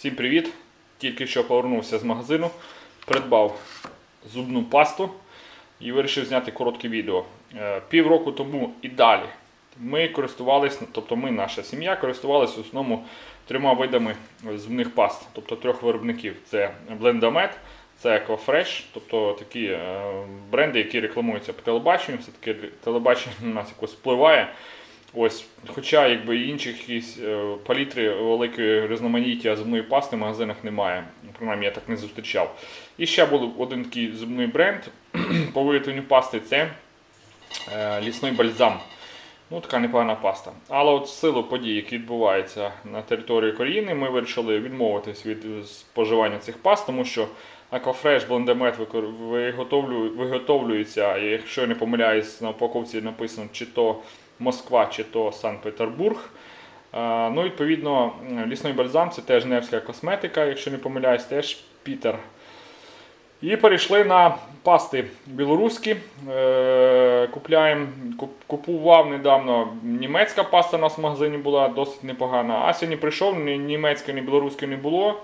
Всім привіт! Тільки що повернувся з магазину, придбав зубну пасту і вирішив зняти коротке відео. Е, Півроку тому і далі ми користувалися, тобто ми, наша сім'я, користувалися в основному трьома видами зубних паст, тобто трьох виробників. Це Blendamed, це EcoFresh, тобто такі е, бренди, які рекламуються по телебаченню, все-таки телебачення на нас якось впливає. Ось, хоча якби інших якісь е, палітри великої різноманіття зубної пасти в магазинах немає. Принаймні я так не зустрічав. І ще був один такий зубний бренд по виготовленню пасти це е, лісний бальзам. Ну, така непогана паста. Але от силу подій, які відбуваються на території України, ми вирішили відмовитись від споживання цих паст, тому що викор- виготовлю- виготовлюється, якщо я не помиляюсь, на упаковці написано чи то Москва, чи то Санкт-Петербург. Е, Ну, відповідно, лісний бальзам це теж невська косметика, якщо не помиляюсь, теж Пітер. І перейшли на пасти білоруські. Е, Купляємо, купував недавно німецька паста у нас в магазині була досить непогана. А сьогодні прийшов, ні німецької, ні білоруської не було.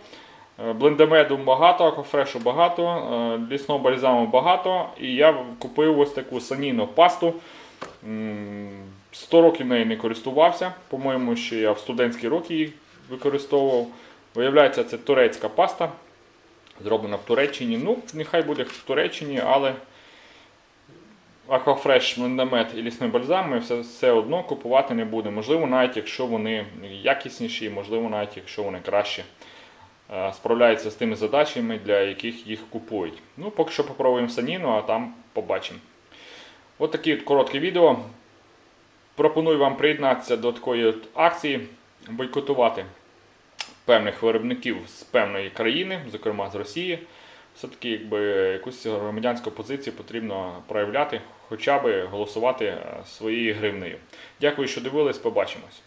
Е, Блендемеду багато, акофрешу багато, лісного бальзаму багато. І я купив ось таку саніну пасту. М, 100 років нею не користувався. По-моєму, ще я в студентські роки її використовував. Виявляється, це турецька паста. Зроблена в Туреччині. Ну, нехай буде в Туреччині, але Aquafresh, Мендамет і лісний бальзам ми все, все одно купувати не будемо. Можливо, навіть якщо вони якісніші, можливо, навіть якщо вони краще е, справляються з тими задачами, для яких їх купують. Ну, поки що попробуємо саніну, а там побачимо. От таке от коротке відео. Пропоную вам приєднатися до такої акції, бойкотувати певних виробників з певної країни, зокрема з Росії. Все-таки якби, якусь громадянську позицію потрібно проявляти, хоча б голосувати е, своєю гривнею. Дякую, що дивились, побачимось.